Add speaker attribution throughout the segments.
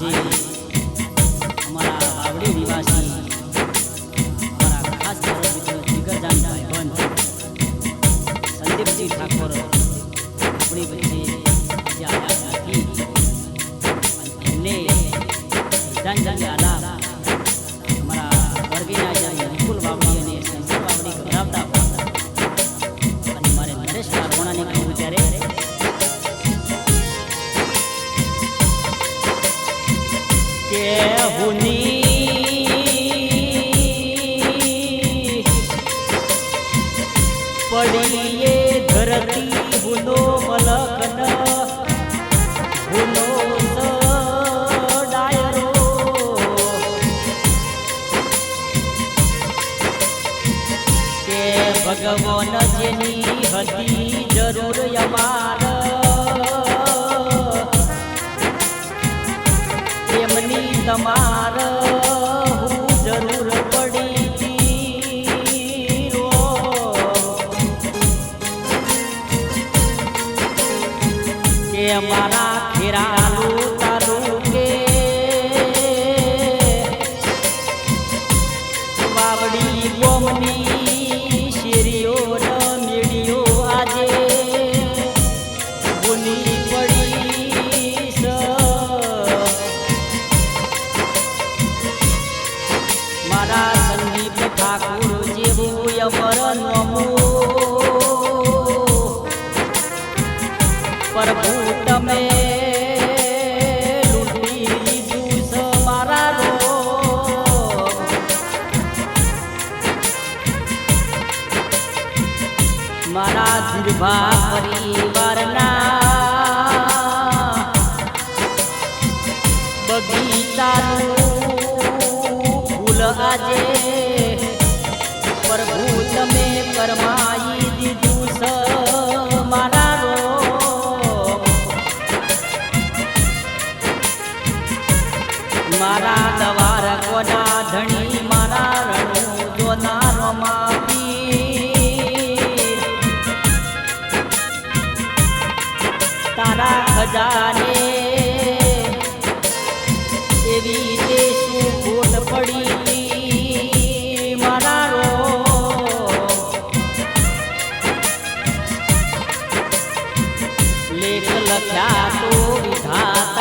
Speaker 1: નિવાસી. અમારા બાવડી નિવાસી. અમારા ખાસ મિત્ર જીગરદાન ભાઈબંધ, સંદીપજી ઠાકોર. આપણી વચ્ચે આજે એમને નથી. અને વિધાનજલિ ભગવાન જેની હતી જરૂર અમાર. એમની તમાર જરૂર પડી કે મારા ખેરાલું આશીર્વાદ કરી રાજાને એવી રીતે શું પડી મારા રો લેખ લખ્યા તો વિધાતા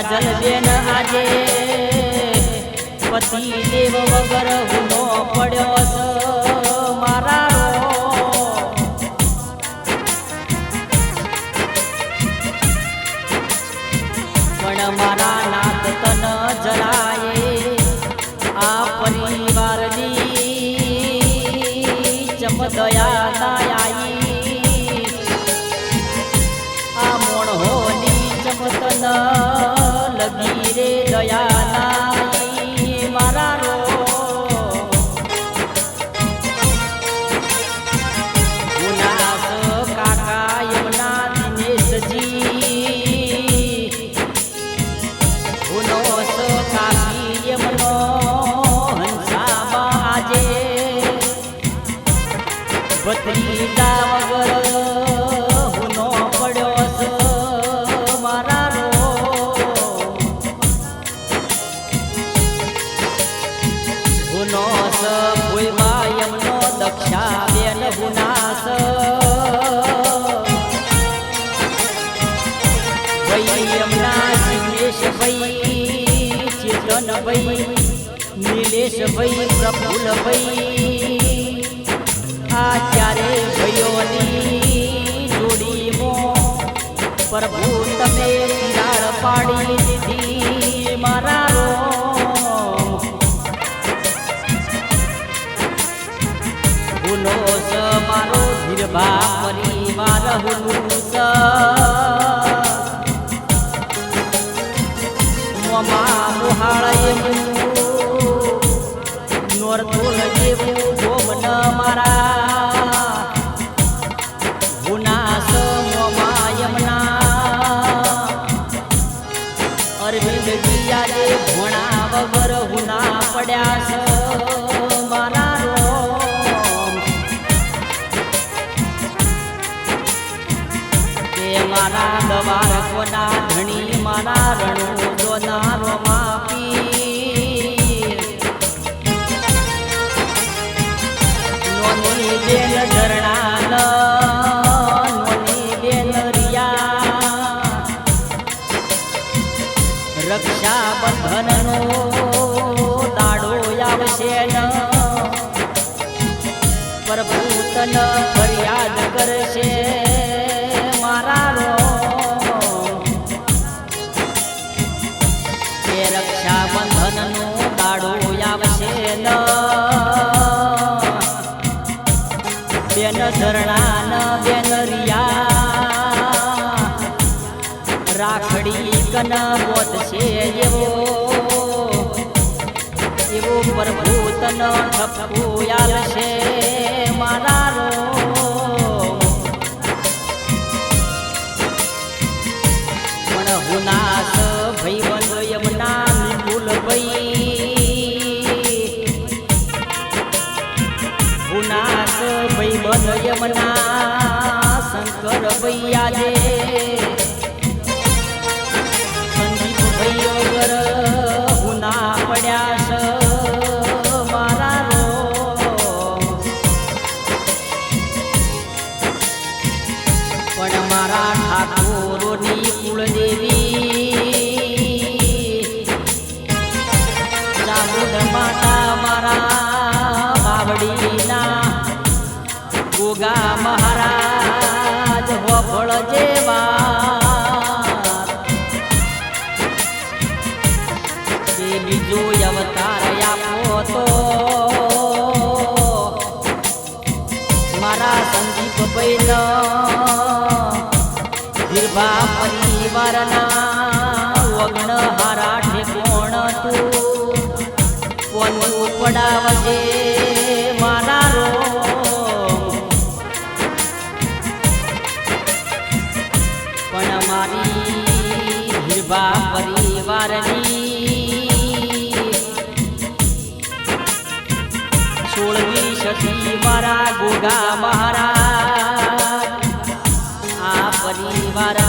Speaker 1: કાજલ બેન આજે પતિ દેવ વગર ગુનો પડ્યો છે. મારા પણ મારા નાથ તન જરાય આ પરિવારની ચમદયા ભાઈ એમના જિગ્નેશ ભાઈ ચેતન ભાઈ નિલેશ ભાઈ પ્રફુલ ભાઈ આ ચારે ભાઈઓની જોડીમાં પ્રભુ તમે તિરાડ પાડી દીધી મારા ગુનો મારો ધીરભા નોરતુલ જેવું મારા. ગુનાસ ભોણા વગર પડ્યા છે મારા મારા દવાર કોના ધણી મારા રણુ પ્રભુ તન છે. મારા પરિવારના વગ્ન હારા ઠેકોણ મારા રો મારી ગોગા મહારાજ. આ સહન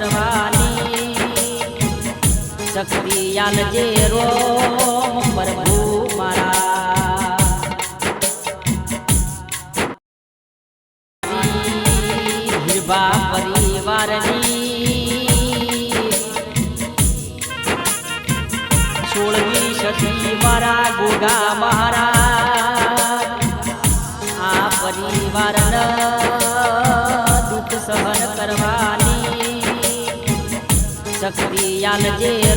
Speaker 1: કરવાની. શક્તિ આલજે રોમ કરવાની શક્તિ આલજે રોમ પ્રભુ